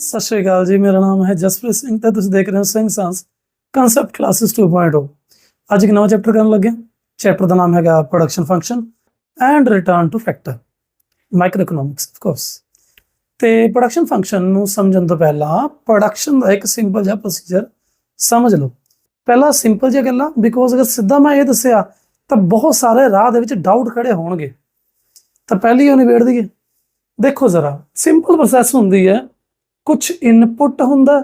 ਸਤਿ ਸ਼੍ਰੀ ਅਕਾਲ ਜੀ, ਮੇਰਾ ਨਾਮ ਹੈ ਜਸਪ੍ਰੀਤ ਸਿੰਘ ਤੇ ਤੁਸੀਂ ਦੇਖ ਰਹੇ ਹੋ ਸਿੰਘ ਸਾਂਸ ਕਨਸੈਪਟ ਕਲਾਸਿਸ 2.0 ਅੱਜ ਇੱਕ ਨਵਾਂ ਚੈਪਟਰ ਕਰਨ ਲੱਗੇ ਚੈਪਟਰ ਦਾ ਨਾਮ ਹੈਗਾ production function and return to factor microeconomics of course ਤੇ ਪ੍ਰੋਡਕਸ਼ਨ ਫੰਕਸ਼ਨ ਨੂੰ ਸਮਝਣ ਤੋਂ ਪਹਿਲਾਂ ਪ੍ਰੋਡਕਸ਼ਨ ਦਾ ਇੱਕ ਸਿੰਪਲ ਜਿਹਾ ਪ੍ਰੋਸੀਜਰ ਸਮਝ ਲਓ। ਪਹਿਲਾ ਸਿੰਪਲ ਜਿਹਾ ਗੱਲਾਂ ਬਿਕੋਜ਼ ਅਗਰ ਸਿੱਧਾ ਮੈਂ ਇਹ ਦੱਸਿਆ, ਤਾਂ ਬਹੁਤ ਸਾਰੇ ਰਾਹ ਦੇ ਵਿੱਚ ਡਾਊਟ ਖੜੇ ਹੋਣਗੇ। ਤਾਂ ਪਹਿਲੀ ਉਹ ਨਿਬੇੜ ਦਈਏ। ਦੇਖੋ ਜ਼ਰਾ ਸਿੰਪਲ ਪ੍ਰੋਸੈਸ ਹੁੰਦੀ ਹੈ। ਕੁਝ ਇਨਪੁਟ ਹੁੰਦਾ,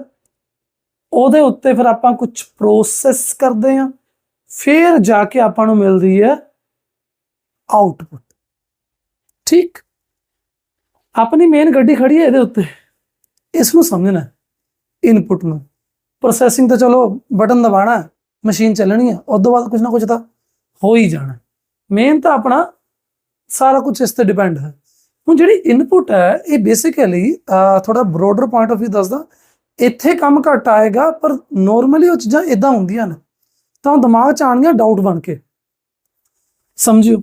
ਉਹਦੇ ਉੱਤੇ ਫਿਰ ਆਪਾਂ ਕੁਝ ਪ੍ਰੋਸੈਸ ਕਰਦੇ ਹਾਂ, ਫਿਰ ਜਾ ਕੇ ਆਪਾਂ ਨੂੰ ਮਿਲਦੀ ਹੈ ਆਊਟਪੁੱਟ ਠੀਕ? ਆਪਣੀ ਮੇਨ ਗੱਡੀ ਖੜੀ ਹੈ ਇਹਦੇ ਉੱਤੇ। ਇਸ ਨੂੰ ਸਮਝਣਾ ਇਨਪੁਟ ਨੂੰ। ਪ੍ਰੋਸੈਸਿੰਗ ਤਾਂ ਚਲੋ ਬਟਨ ਦਬਾਣਾ ਮਸ਼ੀਨ ਚੱਲਣੀ ਹੈ, ਉਸ ਤੋਂ ਬਾਅਦ ਕੁਝ ਨਾ ਕੁਝ ਤਾਂ ਹੋ ਹੀ ਜਾਣਾ ਮੇਨ ਤਾਂ ਆਪਣਾ ਸਾਰਾ ਕੁਝ ਇਸ ਤੇ ਡਿਪੈਂਡ ਹੈ। ਹੁਣ ਜਿਹੜੀ ਇਨਪੁਟ ਹੈ, ਇਹ ਬੇਸਿਕਲੀ ਥੋੜਾ ਬ੍ਰੋਡਰ ਪੁਆਇੰਟ ਆਫ View ਦੱਸਦਾ। ਇੱਥੇ ਕੰਮ ਘੱਟ ਆਏਗਾ, ਪਰ ਨਾਰਮਲੀ ਉਹ ਚੀਜ਼ਾਂ ਇਦਾਂ ਹੁੰਦੀਆਂ ਨੇ। ਤਾਂ ਦਿਮਾਗ ਚ ਆਣਗੀਆਂ ਡਾਊਟ ਬਣ ਕੇ। ਸਮਝਿਓ?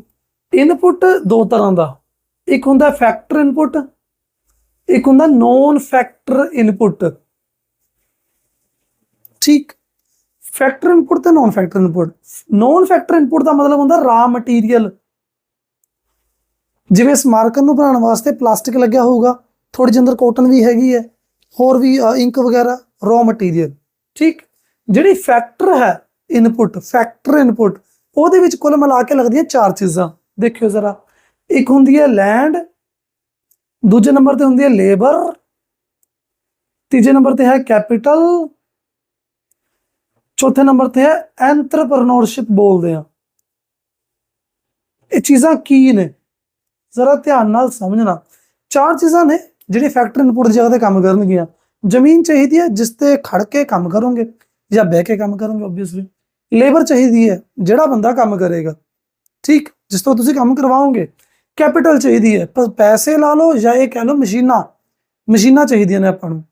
ਇਨਪੁਟ ਦੋ ਤਰ੍ਹਾਂ ਦਾ। ਇੱਕ ਹੁੰਦਾ ਫੈਕਟਰ ਇਨਪੁਟ ਇੱਕ ਹੁੰਦਾ ਨੋਨ ਫੈਕਟਰ ਇਨਪੁਟ ਠੀਕ? ਫੈਕਟਰ ਇਨਪੁਟ ਤੇ non factor input non factor input ਦਾ ਮਤਲਬ ਹੁੰਦਾ ਰਾ ਮਟੀਰੀਅਲ ਜਿਵੇਂ ਸਮਾਰਕਨ ਨੂੰ ਬਣਾਉਣ ਵਾਸਤੇ ਪਲਾਸਟਿਕ ਲੱਗਿਆ ਹੋਊਗਾ ਥੋੜੀ ਜਿਹੀ ਅੰਦਰ ਕਾਟਨ ਵੀ ਹੈਗੀ ਹੈ, ਹੋਰ ਵੀ ਇੰਕ ਵਗੈਰਾ ਰॉ ਮਟੀਰੀਅਲ ਠੀਕ? ਜਿਹੜੀ ਫੈਕਟਰ ਹੈ ਇਨਪੁਟ ਫੈਕਟਰ ਇਨਪੁਟ ਉਹਦੇ ਵਿੱਚ ਕੁੱਲ ਮਿਲਾ ਕੇ ਲੱਗਦੀਆਂ ਚਾਰ ਚੀਜ਼ਾਂ। ਦੇਖਿਓ ਜ਼ਰਾ। ਇੱਕ ਹੁੰਦੀ ਹੈ ਲੈਂਡ ਦੂਜੇ ਨੰਬਰ ਤੇ ਹੁੰਦੀ ਹੈ ਲੇਬਰ ਤੀਜੇ ਨੰਬਰ ਤੇ ਹੈ ਕੈਪੀਟਲ ਚੌਥੇ ਨੰਬਰ ਤੇ ਹੈ ਐਂਟਰਪ੍ਰੈਨਿਓਰਸ਼ਿਪ ਬੋਲਦੇ ਆ ਇਹ ਚੀਜ਼ਾਂ ਕੀ ਨੇ? ਜ਼ਰਾ ਧਿਆਨ ਨਾਲ ਸਮਝਣਾ। ਚਾਰ ਚੀਜ਼ਾਂ ਨੇ ਜਿਹੜੀ ਫੈਕਟਰ ਇਨਪੁਟ ਦੀ ਜਗ੍ਹਾ ਤੇ ਕੰਮ ਕਰਨਗੀਆਂ। ਜ਼ਮੀਨ ਚਾਹੀਦੀ ਹੈ ਜਿਸ ਤੇ ਖੜ ਕੇ ਕੰਮ ਕਰੋਗੇ ਜਾਂ ਬਹਿ ਕੇ ਕੰਮ ਕਰੋਗੇ ਆਬਵੀਅਸਲੀ ਲੇਬਰ ਚਾਹੀਦੀ ਹੈ ਜਿਹੜਾ ਬੰਦਾ ਕੰਮ ਕਰੇਗਾ। ਠੀਕ? ਜਿਸ ਤੋਂ ਤੁਸੀਂ ਕੰਮ ਕਰਵਾਓਗੇ। ਕੈਪੀਟਲ ਚਾਹੀਦੀ ਹੈ। ਪਰ ਪੈਸੇ ਲਾ ਲਓ ਜਾਂ ਇਹ ਕਹਿ ਲਓ ਮਸ਼ੀਨਾਂ। ਮਸ਼ੀਨਾਂ ਚਾਹੀਦੀਆਂ ਨੇ ਆਪਾਂ ਨੂੰ।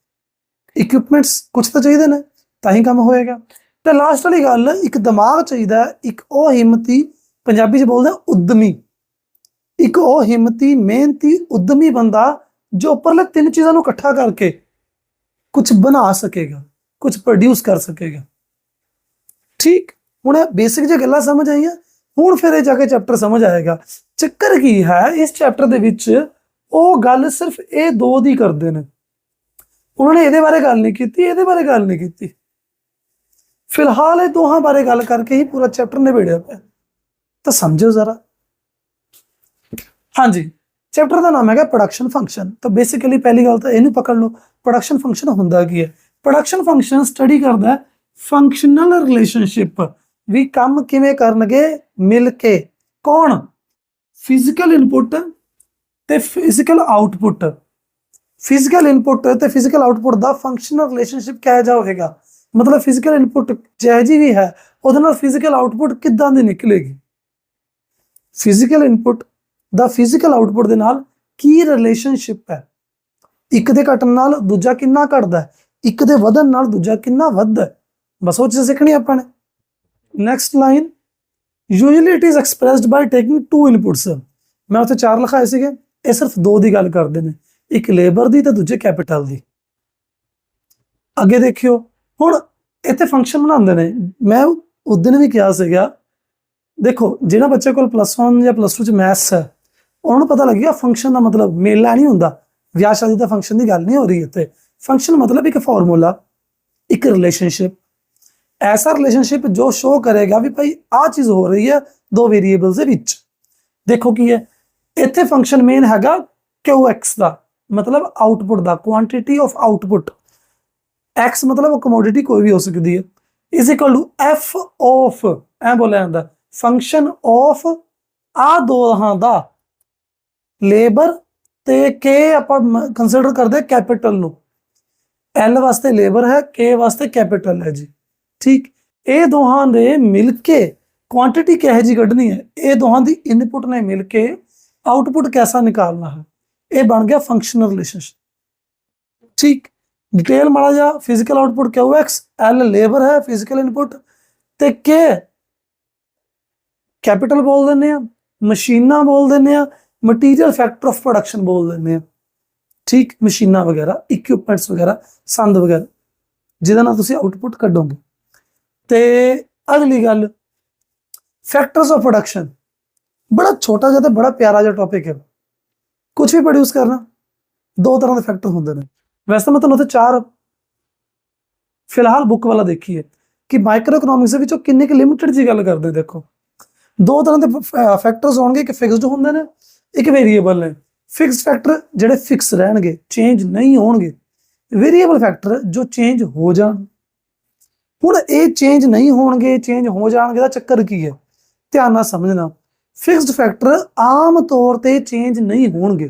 ਇਕਵਿਪਮੈਂਟਸ ਕੁਝ ਤਾਂ ਚਾਹੀਦੇ ਨੇ, ਤਾਂ ਹੀ ਕੰਮ ਹੋਏਗਾ। ਤੇ ਲਾਸਟ ਵਾਲੀ ਗੱਲ, ਇੱਕ ਦਿਮਾਗ ਚਾਹੀਦਾ, ਇੱਕ ਉਹ ਹਿੰਮਤੀ ਪੰਜਾਬੀ ਚ ਬੋਲਦਾ ਆ ਉਦਮੀ। ਇੱਕ ਉਹ ਹਿੰਮਤੀ, ਮਿਹਨਤੀ, ਉਦਮੀ ਬੰਦਾ ਜੋ ਉੱਪਰਲੇ ਤਿੰਨ ਚੀਜ਼ਾਂ ਨੂੰ ਇਕੱਠਾ ਕਰਕੇ ਕੁਝ ਬਣਾ ਸਕੇਗਾ ਕੁਝ ਪ੍ਰੋਡਿਊਸ ਕਰ ਸਕੇਗਾ। ਠੀਕ, ਹੁਣ ਇਹ ਬੇਸਿਕ ਜੇ ਗੱਲਾਂ ਸਮਝ ਆਈਆਂ, ਹੁਣ ਫਿਰ ਇਹ ਜਾ ਕੇ ਚੈਪਟਰ ਸਮਝ ਆਏਗਾ। ਚੱਕਰ ਕੀ ਹੈ, ਇਸ ਚੈਪਟਰ ਦੇ ਵਿੱਚ ਉਹ ਗੱਲ ਸਿਰਫ ਇਹ ਦੋ ਦੀ ਕਰਦੇ ਨੇ। ਉਹਨਾਂ ਨੇ ਇਹਦੇ ਬਾਰੇ ਗੱਲ ਨਹੀਂ ਕੀਤੀ, ਇਹਦੇ ਬਾਰੇ ਗੱਲ ਨਹੀਂ ਕੀਤੀ। ਫਿਲਹਾਲ ਇਹ ਦੋਹਾਂ ਬਾਰੇ ਗੱਲ ਕਰਕੇ ਹੀ ਪੂਰਾ ਚੈਪਟਰ ਨਿਬੇੜਿਆ ਪਿਆ। ਤਾਂ ਸਮਝੋ ਜ਼ਰਾ। ਹਾਂਜੀ। ਚੈਪਟਰ ਦਾ ਨਾਮ ਹੈਗਾ ਪ੍ਰੋਡਕਸ਼ਨ ਫੰਕਸ਼ਨ ਤਾਂ ਬੇਸਿਕਲੀ ਪਹਿਲੀ ਗੱਲ ਤਾਂ ਇਹਨੂੰ ਪਕੜ ਲਓ ਪ੍ਰੋਡਕਸ਼ਨ ਫੰਕਸ਼ਨ ਹੁੰਦਾ ਕੀ ਹੈ? ਪ੍ਰੋਡਕਸ਼ਨ ਫੰਕਸ਼ਨ ਸਟੱਡੀ ਕਰਦਾ ਫੰਕਸ਼ਨਲ ਰਿਲੇਸ਼ਨਸ਼ਿਪ ਵੀ ਕੰਮ ਕਿਵੇਂ ਕਰਨਗੇ, ਮਿਲ ਕੇ। ਕੌਣ? ਫਿਜ਼ੀਕਲ ਇਨਪੁਟ ਤੇ ਫਿਜ਼ੀਕਲ ਆਊਟਪੁੱਟ ਫਿਜ਼ੀਕਲ ਇਨਪੁੱਟ ਤੇ ਫਿਜ਼ੀਕਲ ਆਊਟਪੁੱਟ ਦਾ ਫੰਕਸ਼ਨਲ ਰਿਲੇਸ਼ਨਸ਼ਿਪ ਕਿਹਾ ਜਾ ਹੋਵੇਗਾ? ਮਤਲਬ ਫਿਜ਼ੀਕਲ ਇਨਪੁੱਟ ਜਿਹੋ ਜਿਹੀ ਵੀ ਹੈ, ਉਹਦੇ ਨਾਲ ਫਿਜ਼ੀਕਲ ਆਊਟਪੁੱਟ ਕਿੱਦਾਂ ਦੀ ਨਿਕਲੇਗੀ? ਫਿਜ਼ੀਕਲ ਇਨਪੁੱਟ ਦਾ ਫਿਜ਼ੀਕਲ ਆਊਟਪੁੱਟ ਦੇ ਨਾਲ ਕੀ ਰਿਲੇਸ਼ਨਸ਼ਿਪ ਹੈ? ਇੱਕ ਦੇ ਘਟਣ ਨਾਲ ਦੂਜਾ ਕਿੰਨਾ ਘਟਦਾ ਇੱਕ ਦੇ ਵਧਣ ਨਾਲ ਦੂਜਾ ਕਿੰਨਾ ਵੱਧਦਾ ਬਸ ਉਹ ਚੀਜ਼ ਸਿੱਖਣੀ ਆਪਾਂ ਨੇ। Next line usually it is expressed by taking two inputs ਮੈਂ ਉੱਥੇ ਚਾਰ ਲਿਖਾਏ ਸੀਗੇ, ਇਹ ਸਿਰਫ ਦੋ ਦੀ ਗੱਲ ਕਰਦੇ ਨੇ। ਇੱਕ ਲੇਬਰ ਦੀ ਤੇ ਦੂਜੇ ਕੈਪੀਟਲ ਦੀ। ਅੱਗੇ ਦੇਖਿਓ, ਹੁਣ ਇੱਥੇ ਫੰਕਸ਼ਨ ਬਣਾਉਂਦੇ ਨੇ। ਮੈਂ ਉਸ ਦਿਨ ਵੀ ਕਿਹਾ ਸੀਗਾ, ਦੇਖੋ, ਜਿਹੜਾ ਬੱਚੇ ਕੋਲ ਪਲੱਸ 1 ਜਾਂ ਪਲੱਸ 2 ਚ ਮੈਥਸ ਹੈ ਉਹਨੂੰ ਪਤਾ ਲੱਗੇਗਾ ਫੰਕਸ਼ਨ ਦਾ ਮਤਲਬ ਮੇਲਾ ਨਹੀਂ ਹੁੰਦਾ। ਵਿਆਹ ਸ਼ਾਦੀ ਦਾ ਫੰਕਸ਼ਨ ਦੀ ਗੱਲ ਨਹੀਂ ਹੋ ਰਹੀ ਇੱਥੇ। ਫੰਕਸ਼ਨ ਮਤਲਬ ਇੱਕ ਫਾਰਮੂਲਾ ਇੱਕ ਰਿਲੇਸ਼ਨਸ਼ਿਪ ਐਸਾ ਰਿਲੇਸ਼ਨਸ਼ਿਪ ਜੋ ਸ਼ੋ ਕਰੇਗਾ ਵੀ ਭਾਈ ਆ ਚੀਜ਼ ਹੋ ਰਹੀ ਹੈ ਦੋ ਵੇਰੀਏਬਲਸ ਦੇ ਵਿੱਚ। ਦੇਖੋ ਕੀ ਹੈ, ਇੱਥੇ ਫੰਕਸ਼ਨ ਮੇਨ ਹੈਗਾ qx ਦਾ, ਮਤਲਬ ਆਊਟਪੁੱਟ ਦਾ ਕੁਆਂਟੀਟੀ ਆਫ ਆਊਟਪੁੱਟ x ਮਤਲਬ ਕਮੋਡਿਟੀ ਕੋਈ ਵੀ ਹੋ ਸਕਦੀ ਹੈ। Is equal to f of ਐ ਬੋਲਿਆ ਜਾਂਦਾ। ਫੰਕਸ਼ਨ ਆਫ ਆ ਦੋਹਾਂ ਦਾ ਲੇਬਰ ਤੇ ਕੇ ਆਪਾਂ ਕੰਸੀਡਰ ਕਰਦੇ ਕੈਪੀਟਲ ਨੂੰ। L ਵਾਸਤੇ ਲੇਬਰ ਹੈ, ਕੇ ਵਾਸਤੇ ਕੈਪੀਟਲ ਹੈ ਜੀ। ਠੀਕ? ਇਹ ਦੋਹਾਂ ਦੇ ਮਿਲ ਕੇ ਕੁਆਂਟੀਟੀ ਕਿਹੋ ਜੀ ਕੱਢਣੀ ਹੈ? ਇਹ ਦੋਹਾਂ ਦੀ ਇਨਪੁਟ ਨੇ ਮਿਲ ਕੇ ਆਊਟਪੁੱਟ ਕੈਸਾ ਨਿਕਾਲਣਾ ਹੈ? ਇਹ ਬਣ ਗਿਆ ਫੰਕਸ਼ਨਲ ਰਿਲੇਸ਼ਨਸ਼ਿਪ ਠੀਕ? ਡਿਟੇਲ ਮਾੜਾ ਜਾ physical output QX L labour ਹੈ ਫਿਜ਼ੀਕਲ ਇਨਪੁਟ ਤੇ ਕੇ ਕੈਪੀਟਲ ਬੋਲ ਦਿੰਦੇ ਆ ਮਸ਼ੀਨਾਂ ਬੋਲ ਦਿੰਦੇ ਆ ਮਟੀਰੀਅਲ ਫੈਕਟਰ ਆਫ ਪ੍ਰੋਡਕਸ਼ਨ ਬੋਲ ਦਿੰਦੇ ਆ। ਠੀਕ, ਮਸ਼ੀਨਾਂ ਵਗੈਰਾ ਇਕਵਿਪਮੈਂਟਸ ਵਗੈਰਾ, ਸੰਦ ਵਗੈਰਾ, ਜਿਹਦੇ ਨਾਲ ਤੁਸੀਂ ਆਊਟਪੁੱਟ ਕੱਢੋਗੇ। ਤੇ ਅਗਲੀ ਗੱਲ ਫੈਕਟਰਸ ਆਫ ਪ੍ਰੋਡਕਸ਼ਨ ਬੜਾ ਛੋਟਾ ਜਿਹਾ ਤੇ ਬੜਾ ਪਿਆਰਾ ਜਿਹਾ ਟੌਪਿਕ ਹੈ। ਕੁਝ ਵੀ ਪ੍ਰੋਡਿਊਸ ਕਰਨਾ, ਦੋ ਤਰ੍ਹਾਂ ਦੇ ਫੈਕਟਰ ਹੁੰਦੇ ਨੇ। ਵੈਸੇ ਤਾਂ ਮੈਂ ਤੁਹਾਨੂੰ ਉੱਥੇ ਚਾਰ ਫਿਲਹਾਲ ਬੁੱਕ ਵਾਲਾ ਦੇਖੀ ਹੈ ਕਿ ਮਾਈਕਰੋ ਇਕਨੋਮਿਕਸ ਦੇ ਵਿੱਚੋਂ ਕਿੰਨੇ ਕੁ ਲਿਮਿਟਡ ਜੀ ਗੱਲ ਕਰਦੇ ਦੇਖੋ। ਦੋ ਤਰ੍ਹਾਂ ਦੇ ਫੈਕਟਰਸ ਹੋਣਗੇ, ਇੱਕ ਫਿਕਸਡ ਹੁੰਦੇ ਨੇ ਇੱਕ ਵੇਰੀਏਬਲ ਨੇ। ਫਿਕਸਡ ਫੈਕਟਰ ਜਿਹੜੇ ਫਿਕਸ ਰਹਿਣਗੇ ਚੇਂਜ ਨਹੀਂ ਹੋਣਗੇ। ਵੇਰੀਏਬਲ ਫੈਕਟਰ ਜੋ ਚੇਂਜ ਹੋ ਜਾਣ। ਹੁਣ ਇਹ ਚੇਂਜ ਨਹੀਂ ਹੋਣਗੇ ਚੇਂਜ ਹੋ ਜਾਣਗੇ ਦਾ ਚੱਕਰ ਕੀ ਹੈ? ਧਿਆਨ ਨਾਲ ਸਮਝਣਾ। ਫਿਕਸਡ ਫੈਕਟਰ ਆਮ ਤੌਰ ਤੇ ਚੇਂਜ ਨਹੀਂ ਹੋਣਗੇ।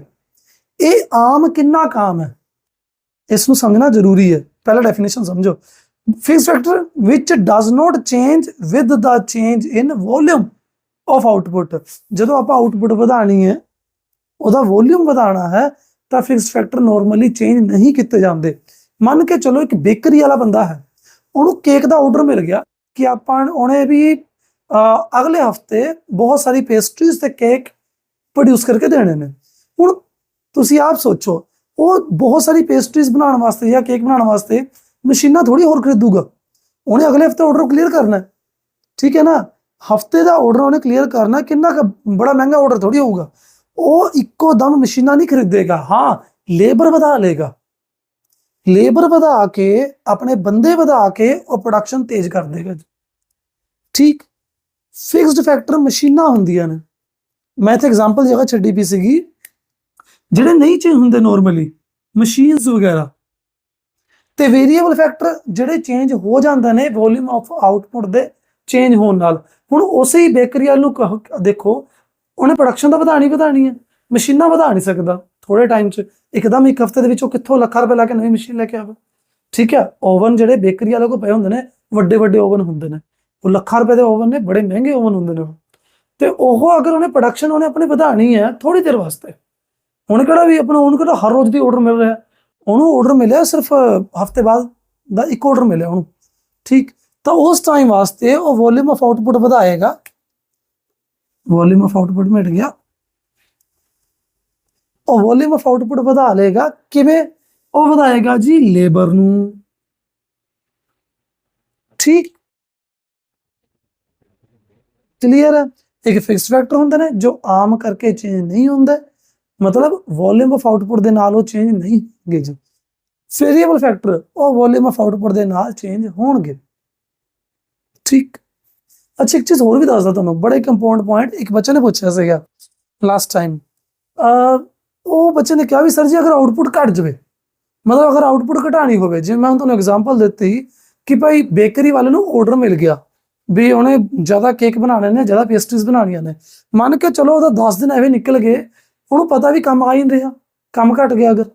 ਇਹ ਆਮ ਕਿੰਨਾ ਕਾਮ ਹੈ? ਇਸ ਨੂੰ ਸਮਝਣਾ ਜ਼ਰੂਰੀ ਹੈ। ਪਹਿਲਾ ਡੈਫੀਨੇਸ਼ਨ ਸਮਝੋ। Fixed factor which does not change with the change in volume of output ਜਦੋਂ ਆਪਾਂ ਆਊਟਪੁੱਟ ਵਧਾਣੀ ਹੈ ਉਹਦਾ ਵੋਲਿਊਮ ਵਧਾਣਾ ਹੈ ਤਾਂ ਫਿਕਸਡ ਫੈਕਟਰ ਨਾਰਮਲੀ ਚੇਂਜ ਨਹੀਂ ਕੀਤੇ ਜਾਂਦੇ। ਮੰਨ ਕੇ ਚਲੋ ਇੱਕ ਬੇਕਰੀ ਵਾਲਾ ਬੰਦਾ ਹੈ ਉਹਨੂੰ ਕੇਕ ਦਾ ਆਰਡਰ ਮਿਲ ਗਿਆ ਕਿ ਆਪਾਂ ਉਹਨੇ ਵੀ ਅਹ, ਅਗਲੇ ਹਫ਼ਤੇ ਬਹੁਤ ਸਾਰੀ ਪੇਸਟਰੀਜ਼ ਤੇ ਕੇਕ ਪ੍ਰੋਡਿਊਸ ਕਰਕੇ ਦੇਣੇ ਨੇ। ਹੁਣ ਤੁਸੀਂ ਆਪ ਸੋਚੋ ਉਹ ਬਹੁਤ ਸਾਰੀ ਪੇਸਟਰੀਜ਼ ਬਣਾਉਣ ਵਾਸਤੇ ਜਾਂ ਕੇਕ ਬਣਾਉਣ ਵਾਸਤੇ ਮਸ਼ੀਨਾਂ ਥੋੜੀ ਹੋਰ ਖਰੀਦੂਗਾ। ਉਹਨੇ ਅਗਲੇ ਹਫ਼ਤੇ ਆਰਡਰ ਕਲੀਅਰ ਕਰਨਾ ਹੈ। ਠੀਕ ਹੈ ਨਾ? ਹਫ਼ਤੇ ਦਾ ਆਰਡਰ ਉਹਨੇ ਕਲੀਅਰ ਕਰਨਾ ਕਿੰਨਾ ਕੁ ਬੜਾ ਮਹਿੰਗਾ ਆਰਡਰ ਥੋੜੀ ਹੋਊਗਾ। ਉਹ ਇੱਕੋ ਦਮ ਮਸ਼ੀਨਾਂ ਨਹੀਂ ਖਰੀਦੇਗਾ। ਹਾਂ ਲੇਬਰ ਵਧਾ ਲੇਗਾ ਲੇਬਰ ਵਧਾ ਕੇ, ਆਪਣੇ ਬੰਦੇ ਵਧਾ ਕੇ ਉਹ ਪ੍ਰੋਡਕਸ਼ਨ ਤੇਜ਼ ਕਰ ਦੇਗਾ ਠੀਕ? ਫਿਕਸਡ ਫੈਕਟਰ ਮਸ਼ੀਨਾਂ ਹੁੰਦੀਆਂ ਨੇ। ਮੈਂ ਇੱਥੇ ਐਗਜ਼ਾਮਪਲ ਜਗ੍ਹਾ ਛੱਡੀ ਵੀ ਸੀਗੀ। ਜਿਹੜੇ ਨਹੀਂ ਚੇਂਜ ਹੁੰਦੇ ਨਾਰਮਲੀ ਮਸ਼ੀਨਸ ਵਗੈਰਾ। ਤੇ ਵੇਰੀਏਬਲ ਫੈਕਟਰ ਜਿਹੜੇ ਚੇਂਜ ਹੋ ਜਾਂਦੇ ਨੇ ਵੋਲਿਊਮ ਆਫ ਆਊਟਪੁੱਟ ਦੇ ਚੇਂਜ ਹੋਣ ਨਾਲ। ਹੁਣ ਉਸੇ ਹੀ ਬੇਕਰੀ ਵਾਲ ਨੂੰ ਕਹੋ- ਦੇਖੋ ਉਹਨੇ ਪ੍ਰੋਡਕਸ਼ਨ ਤਾਂ ਵਧਾਣੀ ਵਧਾਣੀ ਹੈ। ਮਸ਼ੀਨਾਂ ਵਧਾ ਨਹੀਂ ਸਕਦਾ ਥੋੜੇ ਟਾਈਮ 'ਚ। ਇੱਕਦਮ ਇੱਕ ਹਫ਼ਤੇ ਦੇ ਵਿੱਚ ਉਹ ਕਿੱਥੋਂ ਲੱਖਾਂ ਰੁਪਏ ਲਾ ਕੇ ਨਵੀਂ ਮਸ਼ੀਨ ਲੈ ਕੇ ਆਵੇ? ਠੀਕ ਹੈ ਓਵਨ ਜਿਹੜੇ ਬੇਕਰੀ ਵਾਲੇ ਕੋਲ ਪਏ ਹੁੰਦੇ ਨੇ, ਵੱਡੇ ਵੱਡੇ ਓਵਨ ਹੁੰਦੇ ਨੇ। ਉਹ ਲੱਖਾਂ ਰੁਪਏ ਦੇ ਓਵਨ ਨੇ, ਬੜੇ ਮਹਿੰਗੇ ਓਵਨ ਹੁੰਦੇ ਨੇ ਉਹ। ਤੇ ਉਹ ਅਗਰ ਉਹਨੇ ਪ੍ਰੋਡਕਸ਼ਨ ਉਹਨੇ ਆਪਣੀ ਵਧਾਣੀ ਹੈ ਥੋੜੀ ਦੇਰ ਵਾਸਤੇ। ਹੁਣ ਕਿਹੜਾ ਵੀ ਆਪਣਾ, ਉਹਨੂੰ ਕਿਹੜਾ ਹਰ ਰੋਜ਼ ਦੀ ਆਰਡਰ ਮਿਲ ਰਿਹਾ? ਉਹਨੂੰ ਆਰਡਰ ਮਿਲਿਆ ਸਿਰਫ ਹਫ਼ਤੇ ਬਾਅਦ ਦਾ ਇੱਕ ਆਰਡਰ ਮਿਲਿਆ ਉਹਨੂੰ। ਠੀਕ, ਤਾਂ ਉਸ ਟਾਈਮ ਵਾਸਤੇ ਉਹ ਵੋਲਿਊਮ ਆਫ ਆਊਟਪੁੱਟ ਵਧਾਏਗਾ। ਵੋਲਿਊਮ ਆਫ ਆਊਟਪੁੱਟ ਮਿਟ ਗਿਆ। ਉਹ ਵੋਲਿਊਮ ਆਫ ਆਊਟਪੁੱਟ ਵਧਾ ਲੇਗਾ ਕਿਵੇਂ? ਉਹ ਵਧਾਏਗਾ ਜੀ ਲੇਬਰ ਨੂੰ। ਠੀਕ। ਕਲੀਅਰ ਹੈ ਇੱਕ ਫਿਕਸਡ ਫੈਕਟਰ ਹੁੰਦੇ ਨੇ ਜੋ ਆਮ ਕਰਕੇ ਚੇਂਜ ਨਹੀਂ ਹੁੰਦਾ। ਮਤਲਬ ਵੋਲਿਊਮ ਆਫ ਆਊਟਪੁੱਟ ਦੇ ਨਾਲ ਉਹ ਚੇਂਜ ਨਹੀਂ ਹੋਣਗੇ ਜੀ। ਵੇਰੀਏਬਲ ਫੈਕਟਰ ਉਹ ਵੋਲਿਊਮ ਆਫ ਆਊਟਪੁੱਟ ਦੇ ਨਾਲ ਚੇਂਜ ਹੋਣਗੇ। ਠੀਕ। ਅੱਛਾ, ਇੱਕ ਚੀਜ਼ ਹੋਰ ਵੀ ਦੱਸਦਾ ਤੁਹਾਨੂੰ, ਬੜਾ ਇੱਕ ਇੰਪੋਰਟੈਂਟ ਪੁਆਇੰਟ ਇੱਕ ਬੱਚੇ ਨੇ ਪੁੱਛਿਆ ਸੀਗਾ ਲਾਸਟ ਟਾਈਮ ਉਹ ਬੱਚੇ ਨੇ ਕਿਹਾ ਵੀ ਸਰ ਜੀ, ਅਗਰ ਆਊਟਪੁੱਟ ਘਟ ਜਾਵੇ, ਮਤਲਬ ਅਗਰ ਆਊਟਪੁੱਟ ਘਟਾਣੀ ਹੋਵੇ, ਜਿਵੇਂ ਮੈਂ ਹੁਣ ਤੁਹਾਨੂੰ ਐਗਜ਼ਾਮਪਲ ਦਿੱਤੀ ਕਿ ਭਾਈ ਬੇਕਰੀ ਵਾਲੇ ਨੂੰ ਆਰਡਰ ਮਿਲ ਗਿਆ, ਵੀ ਉਹਨੇ ਜ਼ਿਆਦਾ ਕੇਕ ਬਣਾਉਣੇ ਨੇ, ਜ਼ਿਆਦਾ ਪੇਸਟਰੀਜ਼ ਬਣਾਉਣੀਆਂ ਨੇ, ਮੰਨ ਕੇ ਚਲੋ ਉਹਦਾ 10 ਦਿਨ ਐਵੇਂ ਨਿਕਲ ਗਏ, ਉਹਨੂੰ ਪਤਾ ਵੀ ਕੰਮ ਆ ਹੀ ਨਹੀਂ ਰਿਹਾ, ਕੰਮ ਘਟ ਗਿਆ ਅਗਰ,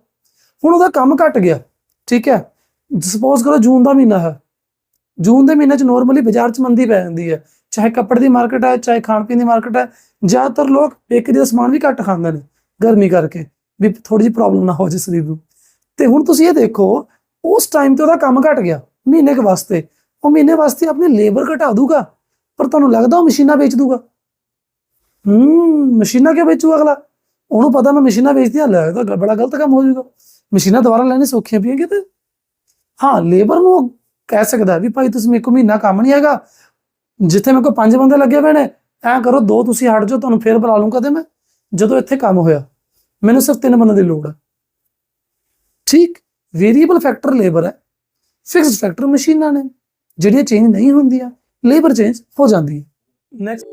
ਹੁਣ ਉਹਦਾ ਕੰਮ ਘਟ ਗਿਆ, ਠੀਕ ਹੈ ਸਪੋਜ਼ ਕਰੋ ਜੂਨ ਦਾ ਮਹੀਨਾ ਹੈ, ਜੂਨ ਦੇ ਮਹੀਨੇ 'ਚ ਨਾਰਮਲੀ ਬਾਜ਼ਾਰ 'ਚ ਮੰਦੀ ਪੈ ਜਾਂਦੀ ਹੈ ਚਾਹੇ ਕੱਪੜੇ ਦੀ ਮਾਰਕੀਟ ਹੈ, ਚਾਹੇ ਖਾਣ ਪੀਣ ਦੀ ਮਾਰਕੀਟ ਹੈ, ਜ਼ਿਆਦਾਤਰ ਲੋਕ ਬੇਕਰੀ ਦਾ ਸਮਾਨ ਵੀ ਘੱਟ ਖਾਂਦੇ ਨੇ, ਗਰਮੀ ਕਰਕੇ, ਵੀ ਥੋੜੀ ਜਿਹੀ ਪ੍ਰੋਬਲਮ ਨਾ ਹੋ ਜੇ ਸਰੀਰ ਨੂੰ। ਤੇ ਹੁਣ ਤੁਸੀਂ ਇਹ ਦੇਖੋ, ਉਸ ਟਾਈਮ ਤੇ ਉਹਦਾ ਕੰਮ ਘਟ ਗਿਆ, ਮਹੀਨੇ ਕੁ ਵਾਸਤੇ। ਉਹ ਮਹੀਨੇ ਵਾਸਤੇ ਆਪਣੀ ਲੇਬਰ ਘਟਾ ਦੂਗਾ, ਪਰ ਤੁਹਾਨੂੰ ਲੱਗਦਾ ਉਹ ਮਸ਼ੀਨਾਂ ਵੇਚ ਦੂਗਾ? ਹੂੰ, ਮਸ਼ੀਨਾਂ ਕਿਉਂ ਵੇਚੂ ਅਗਲਾ? ਉਹਨੂੰ ਪਤਾ ਮੈਂ ਮਸ਼ੀਨਾਂ ਵੇਚਦੀਆਂ ਲੈ ਤਾਂ ਬੜਾ ਗਲਤ ਕੰਮ ਹੋ ਜਾਊਗਾ। ਮਸ਼ੀਨਾਂ ਦੁਬਾਰਾ ਲੈਣੀ ਸੌਖੀਆਂ ਪਈਆਂ ਕਿਤੇ? ਹਾਂ ਲੇਬਰ ਨੂੰ ਉਹ ਕਹਿ ਸਕਦਾ ਵੀ ਭਾਈ ਤੁਸੀਂ ਮੇਰੇ ਕੋਲ ਮਹੀਨਾ ਕੰਮ ਨਹੀਂ ਹੈਗਾ ਜਿੱਥੇ ਮੇਰੇ ਕੋਲ ਪੰਜ ਬੰਦੇ ਲੱਗੇ ਹੋਏ ਨੇ, ਐਂ ਕਰੋ, ਦੋ ਤੁਸੀਂ ਹਟ ਜਾਓ, ਤੁਹਾਨੂੰ ਫੇਰ ਬੁਲਾ ਲੂੰ ਕਦੇ ਮੈਂ ਜਦੋਂ ਇੱਥੇ ਕੰਮ ਹੋਇਆ। ਮੈਨੂੰ ਸਿਰਫ ਤਿੰਨ ਬੰਦੇ ਦੀ ਲੋੜ ਹੈ ਠੀਕ? ਵੇਰੀਏਬਲ ਫੈਕਟਰ ਲੇਬਰ ਹੈ। ਫਿਕਸਡ ਫੈਕਟਰ ਮਸ਼ੀਨਾਂ ਨੇ, ਜਿਹੜੀਆਂ ਚੇਂਜ ਨਹੀਂ ਹੁੰਦੀਆਂ ਲੇਬਰ ਚੇਂਜ ਹੋ ਜਾਂਦੀ ਹੈ। ਨੈਕਸਟ